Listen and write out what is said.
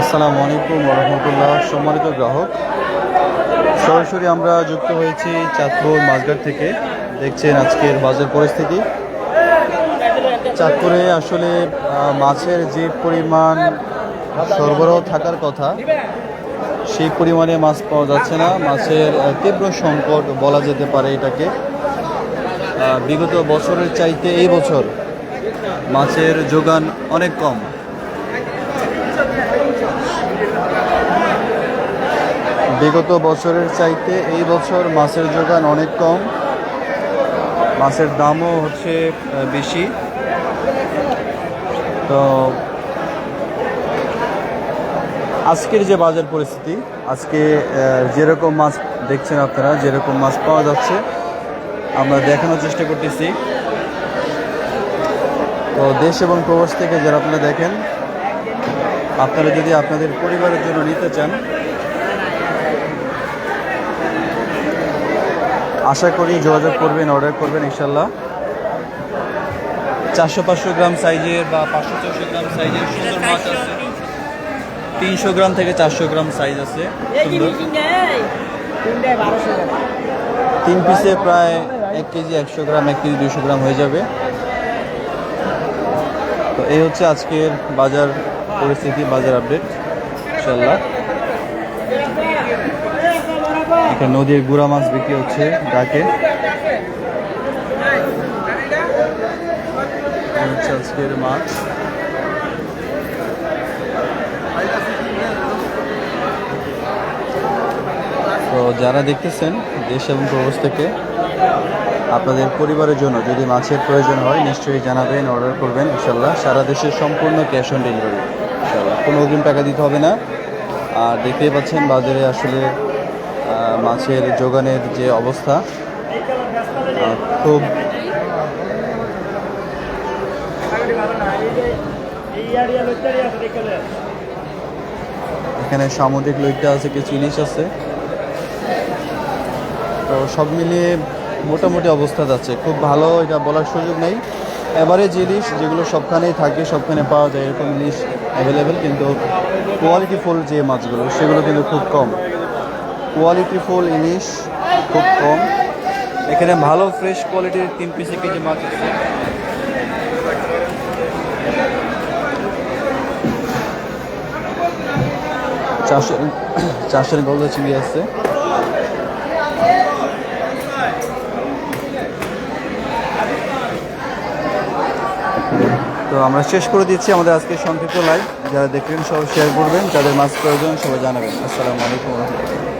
আসসালামু আলাইকুম রহমতুল্লাহ। সম্মানিত গ্রাহক, সরাসরি আমরা যুক্ত হয়েছি চাঁদপুর মাঝঘাট থেকে। দেখছেন আজকের বাজার পরিস্থিতি। চাঁদপুরে আসলে মাছের যে পরিমাণ সরবরাহ থাকার কথা, সেই পরিমাণে মাছ পাওয়া যাচ্ছে না। মাছের তীব্র সংকট বলা যেতে পারে এটাকে। বিগত বছরের চাইতে এই বছর মাছের যোগান অনেক কম। বিগত বছরের চাইতে এই বছর মাছের যোগান অনেক কম। মাছের দামও হচ্ছে বেশি। তো আজকের যে বাজার পরিস্থিতি, আজকে যেরকম মাছ দেখছেন আপনারা, যেরকম মাছ পাওয়া যাচ্ছে, আমরা দেখানোর চেষ্টা করতেছি। তো দেশ এবং প্রবাস থেকে যারা আপনারা দেখেন, আপনারা যদি আপনাদের পরিবারের জন্য নিতে চান, আশা করি যোগাযোগ করবেন, অর্ডার করবেন ইনশাল্লাহ চারশো পাঁচশো গ্রাম সাইজের বা পাঁচশো ছশো গ্রাম সাইজের সুন্দর মাছ আছে। তিনশো গ্রাম থেকে চারশো গ্রাম সাইজ আছে। তিন পিসে প্রায় এক কেজি একশো গ্রাম এক কেজি দুশো গ্রাম হয়ে যাবে। তো এই হচ্ছে আজকের বাজার পরিস্থিতি বাজার আপডেট ইনশাল্লাহ এখানে নদীর গুড়া মাছ বিক্রি হচ্ছে ডাকে। হচ্ছে আজকের মাছ। যারা দেখতেছেন দেশ এবং প্রবাস থেকে, আপনাদের পরিবারের জন্য যদি মাছের প্রয়োজন হয়, নিশ্চয়ই জানাবেন অর্ডার করবেন ইনশাল্লাহ সারা দেশে সম্পূর্ণ ক্যাশ অন ডেলিভারি ইনশাল্লাহ কোনো অগ্রিম টাকা দিতে হবে না। আর দেখতেই পাচ্ছেন বাজারে আসলে মাছের যোগানের যে অবস্থা খুব এখানে সামুদ্রিক লইট্টা আছে, কিছু ইলিশ আছে। তো সব মিলিয়ে মোটামুটি অবস্থা যাচ্ছে। খুব ভালো এটা বলার সুযোগ নেই। অ্যাভারেজ ইলিশ যেগুলো সবখানেই থাকে, সবখানে পাওয়া যায় এরকম ইলিশ অ্যাভেলেবেল কিন্তু কোয়ালিটি ফুল যে মাছগুলো, সেগুলো কিন্তু খুব কম। কোয়ালিটি ফুল ইলিশ খুব কম। এখানে ভালো ফ্রেশ কোয়ালিটির তিন পিসে কেজি মাছ আছে। চাষের চাষের গলদা চিংড়ি আছে। তো আমরা শেষ করে দিচ্ছি আমাদের আজকে সংক্ষিপ্ত লাইভ যারা দেখবেন সবাই শেয়ার করবেন যাদের মাস্ক প্রয়োজন সবাই জানাবেন। আসসালামু আলাইকুম রহমতুল্লাহ।